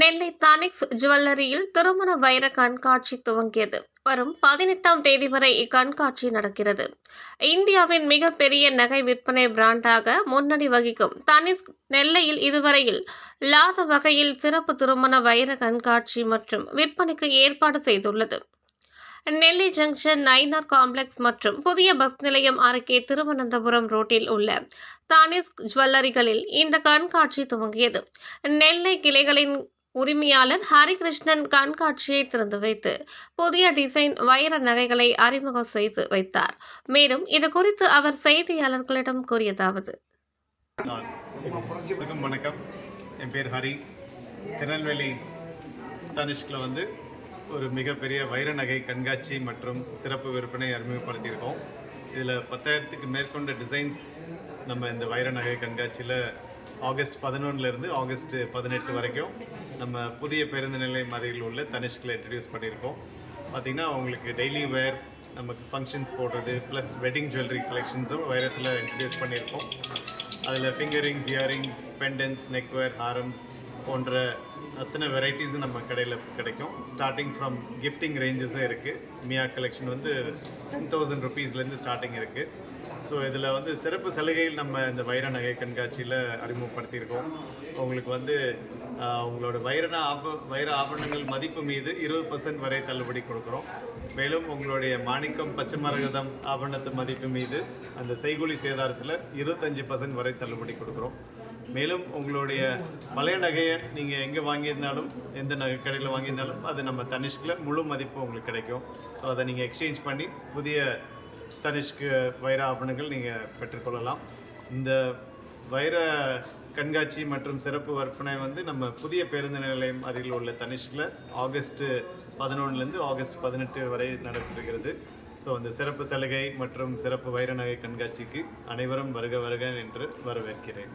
நெல்லை தானிக்ஸ் ஜுவல்லரியில் திருமண வைர கண்காட்சி துவங்கியது. வரும் பதினெட்டாம் தேதி வரை இக்கண்காட்சி நடக்கிறது. இந்தியாவின் மிகப்பெரிய நகை விற்பனை பிராண்டாக முன்னணி வகிக்கும் தனிஸ் நெல்லையில் இதுவரையில் இல்லாத வகையில் சிறப்பு திருமண வைர கண்காட்சி மற்றும் விற்பனைக்கு ஏற்பாடு செய்துள்ளது. நெல்லை ஜங்ஷன் நைனார் காம்ப்ளெக்ஸ் மற்றும் புதிய பஸ் நிலையம் அருகே திருவனந்தபுரம் ரோட்டில் உள்ள தானிஸ் ஜுவல்லரிகளில் இந்த கண்காட்சி துவங்கியது. நெல்லை கிளைகளின் உரிமையாளர் ஹரிகிருஷ்ணன் கண்காட்சியை திறந்து வைத்து புதிய டிசைன் வைர நகைகளை அறிமுகம் செய்து வைத்தார். மேலும் இது குறித்து அவர் செய்தியாளர்களிடம் கூறியதாவது. வணக்கம். என் பேர் ஹரி. திருநெல்வேலி தனிஷ்கில் வந்து ஒரு மிகப்பெரிய வைர நகை கண்காட்சி மற்றும் சிறப்பு விற்பனை அறிமுகப்படுத்தியிருக்கோம். இதில் பத்தாயிரத்துக்கு மேற்கொண்ட டிசைன்ஸ் நம்ம இந்த வைர நகை கண்காட்சியில் ஆகஸ்ட் பதினொன்றுலேருந்து ஆகஸ்ட் பதினெட்டு வரைக்கும் நம்ம புதிய பேருந்து நிலையம் அருகில் உள்ள தனிஷ்கில் இன்ட்ரடியூஸ் பண்ணியிருக்கோம். பார்த்திங்கன்னா உங்களுக்கு டெய்லி வேர் நமக்கு ஃபங்க்ஷன்ஸ் போடுறது ப்ளஸ் வெட்டிங் ஜுவல்லரி கலெக்ஷன்ஸும் வைரத்தில் இன்ட்ரடியூஸ் பண்ணியிருக்கோம். அதில் finger rings earrings pendants neckwear harams போன்ற அத்தனை வெரைட்டிஸும் நம்ம கடையில் கிடைக்கும். ஸ்டார்டிங் ஃப்ரம் கிஃப்டிங் ரேஞ்சஸும் இருக்குது மியா கலெக்ஷன் வந்து டென் தௌசண்ட் ருபீஸ்லேருந்து ஸ்டார்டிங் இருக்குது ஸோ இதில் வந்து சிறப்பு சலுகையில் நம்ம இந்த வைர நகை கண்காட்சியில் அறிமுகப்படுத்தியிருக்கோம். உங்களுக்கு வந்து உங்களோட வைரண ஆப வைர ஆபரணங்கள் மதிப்பு மீது இருபது பர்சன்ட் வரை தள்ளுபடி கொடுக்குறோம். மேலும் உங்களுடைய மாணிக்கம் பச்சை மரகதம் ஆபரணத்து மதிப்பு மீது அந்த செய்கூலி சேதாரத்தில் இருபத்தஞ்சி பர்சன்ட் வரை தள்ளுபடி கொடுக்குறோம். மேலும் உங்களுடைய பழைய நகையை நீங்கள் எங்கே வாங்கியிருந்தாலும் எந்த நகை கடையில் வாங்கியிருந்தாலும் அது நம்ம தனிஷ்கில் முழு மதிப்பு உங்களுக்கு கிடைக்கும். ஸோ அதை நீங்கள் எக்ஸ்சேஞ்ச் பண்ணி புதிய தனிஷ்கு வைர ஆபரணங்கள் நீங்கள் பெற்றுக்கொள்ளலாம். இந்த வைர கண்காட்சி மற்றும் சிறப்பு விற்பனை வந்து நம்ம புதிய பேருந்து நிலையம் அருகில் உள்ள தனிஷ்கில் ஆகஸ்ட்டு பதினொன்றுலேருந்து ஆகஸ்ட் பதினெட்டு வரை நடைபெறுகிறது. ஸோ அந்த சிறப்பு சலுகை மற்றும் சிறப்பு வைர நகை கண்காட்சிக்கு அனைவரும் வருக வருக என்று வரவேற்கிறேன்.